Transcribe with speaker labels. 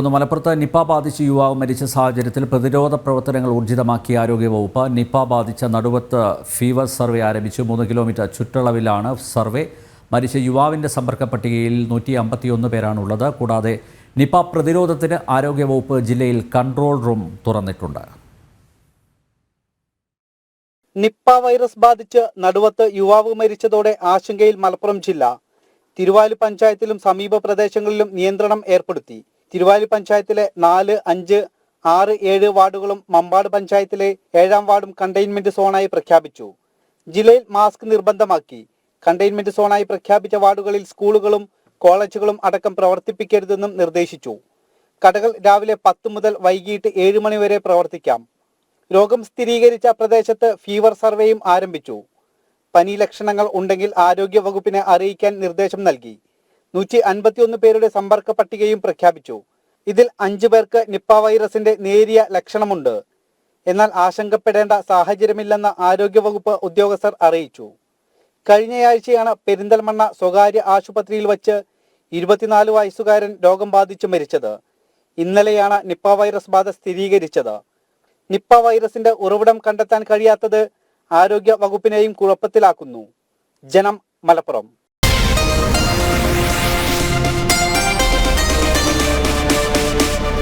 Speaker 1: ഒന്ന് മലപ്പുറത്ത് നിപ്പ ബാധിച്ച് യുവാവ് മരിച്ച സാഹചര്യത്തിൽ പ്രതിരോധ പ്രവർത്തനങ്ങൾ ഊർജിതമാക്കിയ ആരോഗ്യവകുപ്പ് നിപ്പ ബാധിച്ച നടുവത്ത് ഫീവർ സർവേ ആരംഭിച്ചു. മൂന്ന് കിലോമീറ്റർ ചുറ്റളവിലാണ് സർവേ. മരിച്ച യുവാവിന്റെ സമ്പർക്ക പട്ടികയിൽ നൂറ്റി അമ്പത്തിയൊന്ന് പേരാണുള്ളത്. കൂടാതെ നിപ്പ പ്രതിരോധത്തിന് ആരോഗ്യവകുപ്പ് ജില്ലയിൽ കൺട്രോൾ റൂം തുറന്നിട്ടുണ്ട്.
Speaker 2: നിപ്പ വൈറസ് ബാധിച്ച് നടുവത്ത് യുവാവ് മരിച്ചതോടെ ആശങ്കയിൽ മലപ്പുറം ജില്ല. തിരുവാലി പഞ്ചായത്തിലും സമീപ പ്രദേശങ്ങളിലും നിയന്ത്രണം ഏർപ്പെടുത്തി. തിരുവാലി പഞ്ചായത്തിലെ നാല് അഞ്ച് ആറ് ഏഴ് വാർഡുകളും മമ്പാട് പഞ്ചായത്തിലെ ഏഴാം വാർഡും കണ്ടെയ്ൻമെന്റ് സോണായി പ്രഖ്യാപിച്ചു. ജില്ലയിൽ മാസ്ക് നിർബന്ധമാക്കി. കണ്ടെയ്ൻമെന്റ് സോണായി പ്രഖ്യാപിച്ച വാർഡുകളിൽ സ്കൂളുകളും കോളേജുകളും അടക്കം പ്രവർത്തിപ്പിക്കരുതെന്നും നിർദ്ദേശിച്ചു. കടകൾ രാവിലെ പത്ത് മുതൽ വൈകിട്ട് ഏഴ് മണി വരെ പ്രവർത്തിക്കാം. രോഗം സ്ഥിരീകരിച്ച പ്രദേശത്ത് ഫീവർ സർവേയും ആരംഭിച്ചു. പനി ലക്ഷണങ്ങൾ ഉണ്ടെങ്കിൽ ആരോഗ്യ വകുപ്പിനെ അറിയിക്കാൻ നിർദ്ദേശം നൽകി. നൂറ്റി അൻപത്തിയൊന്ന് പേരുടെ സമ്പർക്ക പട്ടികയും പ്രഖ്യാപിച്ചു. ഇതിൽ അഞ്ചു പേർക്ക് നിപ്പ വൈറസിന്റെ നേരിയ ലക്ഷണമുണ്ട്. എന്നാൽ ആശങ്കപ്പെടേണ്ട സാഹചര്യമില്ലെന്ന് ആരോഗ്യവകുപ്പ് ഉദ്യോഗസ്ഥർ അറിയിച്ചു. കഴിഞ്ഞയാഴ്ചയാണ് പെരിന്തൽമണ്ണ സ്വകാര്യ ആശുപത്രിയിൽ വച്ച് ഇരുപത്തിനാല് വയസ്സുകാരൻ രോഗം ബാധിച്ച് മരിച്ചത്. ഇന്നലെയാണ് നിപ്പ വൈറസ് ബാധ സ്ഥിരീകരിച്ചത്. നിപ്പ വൈറസിന്റെ ഉറവിടം കണ്ടെത്താൻ കഴിയാത്തത് ആരോഗ്യ വകുപ്പിനെയും കുഴപ്പത്തിലാക്കുന്നു. ജനം മലപ്പുറം.